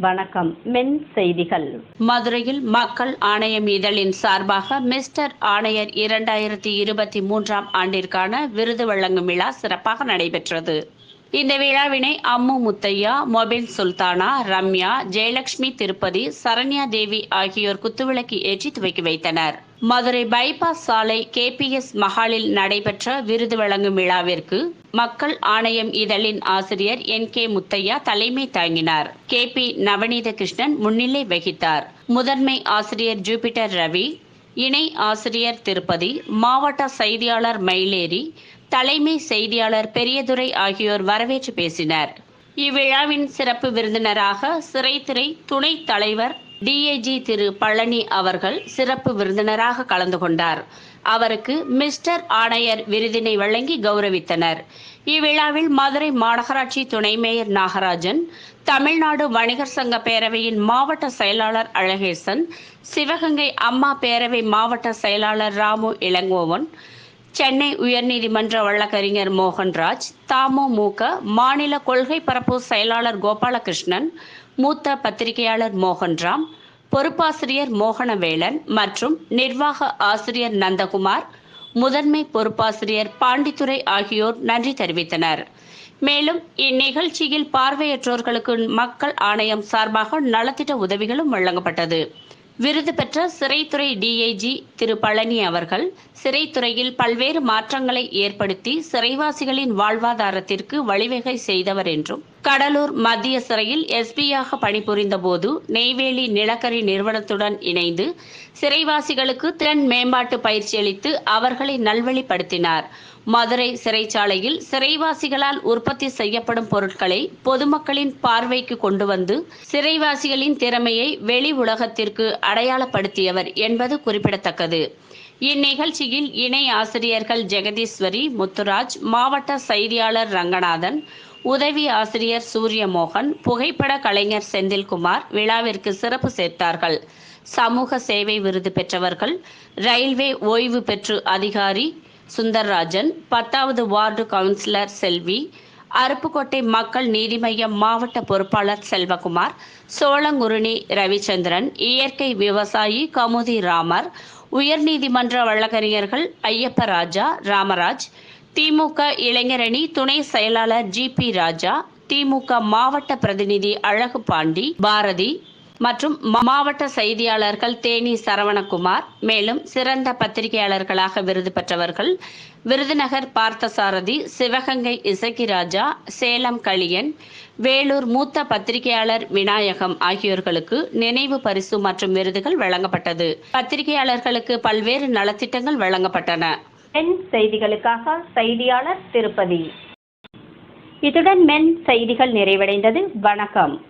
வணக்கம். மென் செய்திகள். மதுரையில் மக்கள் ஆணையம் இதழின் சார்பாக மிஸ்டர் ஆணையர் இரண்டாயிரத்தி இருபத்தி மூன்றாம் ஆண்டிற்கான விருது வழங்கும் விழா சிறப்பாக நடைபெற்றது. இந்த விழாவினை அம்மு முத்தையா மொபின் சுல்தானா ரம்யா ஜெயலட்சுமி திருப்பதி சரண்யா தேவி ஆகியோர் குத்துவிளக்கு ஏற்றி துவக்கி வைத்தனர். மதுரை பைபாஸ் சாலை கேபிஎஸ் மஹாலில் நடைபெற்ற விருது வழங்கும் விழாவிற்கு மக்கள் ஆணையம் இதழின் ஆசிரியர் என் கே முத்தையா தலைமை தாங்கினார். கே பி நவநீத கிருஷ்ணன் முன்னிலை வகித்தார். முதன்மை ஆசிரியர் ஜூபிட்டர் ரவி இணை ஆசிரியர் திருப்பதி மாவட்ட செய்தியாளர் மயிலேரி தலைமை செய்தியாளர் பெரியதுரை ஆகியோர் வரவேற்று பேசினர். இவ்விழாவின் சிறப்பு விருந்தினராக சிறைத்துறை துணைத் தலைவர் டிஏஜி திரு பழனி அவர்கள் சிறப்பு விருந்தினராக கலந்து கொண்டார். அவருக்கு மிஸ்டர் ஆணையர் விருதினை வழங்கி கௌரவித்தனர். இவ்விழாவில் மதுரை மாநகராட்சி துணை மேயர் நாகராஜன் தமிழ்நாடு வணிகர் சங்க பேரவையின் மாவட்ட செயலாளர் அழகேசன் சிவகங்கை அம்மா பேரவை மாவட்ட செயலாளர் ராமு இளங்கோவன் சென்னை உயர்நீதிமன்ற வழக்கறிஞர் மோகன்ராஜ் தமுமுக மாநில கொள்கை பரப்பு செயலாளர் கோபாலகிருஷ்ணன் மூத்த பத்திரிகையாளர் மோகன்ராம் பொறுப்பாசிரியர் மோகனவேலன் மற்றும் நிர்வாக ஆசிரியர் நந்தகுமார் முதன்மை பொறுப்பாசிரியர் பாண்டித்துரை ஆகியோர் நன்றி தெரிவித்தனர். மேலும் இந்நிகழ்ச்சியில் பார்வையற்றோர்களுக்கு மக்கள் ஆணையம் சார்பாக நலத்திட்ட உதவிகளும் வழங்கப்பட்டது. விருது பெற்ற சிறைத்துறை டிஐஜி திரு பழனி அவர்கள் சிறைத்துறையில் பல்வேறு மாற்றங்களை ஏற்படுத்தி சிறைவாசிகளின் வாழ்வாதாரத்திற்கு வழிவகை செய்தவர் என்றும் கடலூர் மத்திய சிறையில் எஸ்பியாக பணிபுரிந்த போது நெய்வேலி நிலக்கரி நிறுவனத்துடன் இணைந்து சிறைவாசிகளுக்கு திறன் மேம்பாட்டு பயிற்சி அளித்து அவர்களை நல்வழிப்படுத்தினார். மதுரை சிறைச்சாலையில் சிறைவாசிகளால் உற்பத்தி செய்யப்படும் பொருட்களை பொதுமக்களின் பார்வைக்கு கொண்டு வந்து சிறைவாசிகளின் திறமையை வெளி உலகத்திற்கு அடையாளப்படுத்தியவர் என்பது குறிப்பிடத்தக்கது. இந்நிகழ்ச்சியில் இணை ஆசிரியர்கள் ஜெகதீஸ்வரி முத்துராஜ் மாவட்ட செய்தியாளர் ரங்கநாதன் உதவி ஆசிரியர் சூரியமோகன் புகைப்பட கலைஞர் செந்தில்குமார் விழாவிற்கு சிறப்பு சேர்த்தார்கள். சமூக சேவை விருது பெற்றவர்கள் ரயில்வே ஓய்வு பெற்று அதிகாரி சுந்தர்ராஜன் பத்தாவது வார்டு கவுன்சிலர் செல்வி அருப்புக்கோட்டை மக்கள் நீதி மையம் மாவட்ட பொறுப்பாளர் செல்வகுமார் சோளங்குருணி ரவிச்சந்திரன் இயற்கை விவசாயி கமுதி ராமர் உயர்நீதிமன்ற வழக்கறிஞர்கள் ஐயப்ப ராஜா ராமராஜ் திமுக இளைஞரணி துணை செயலாளர் ஜி பி ராஜா திமுக மாவட்ட பிரதிநிதி அழகு பாண்டி பாரதி மற்றும் மாவட்ட செய்தியாளர்கள் தேனி சரவணகுமார் மேலும் சிறந்த பத்திரிகையாளர்களாக விருது பெற்றவர்கள் விருதுநகர் பார்த்தசாரதி சிவகங்கை இசக்கிராஜா சேலம் களியன் வேலூர் மூத்த பத்திரிகையாளர் விநாயகம் ஆகியோர்களுக்கு நினைவு பரிசு மற்றும் விருதுகள் வழங்கப்பட்டது. பத்திரிகையாளர்களுக்கு பல்வேறு நலத்திட்டங்கள் வழங்கப்பட்டன. மென் செய்திகளுக்காக செய்தியாளர் திருப்பதி. இத்துடன் மென் செய்திகள் நிறைவடைந்தது. வணக்கம்.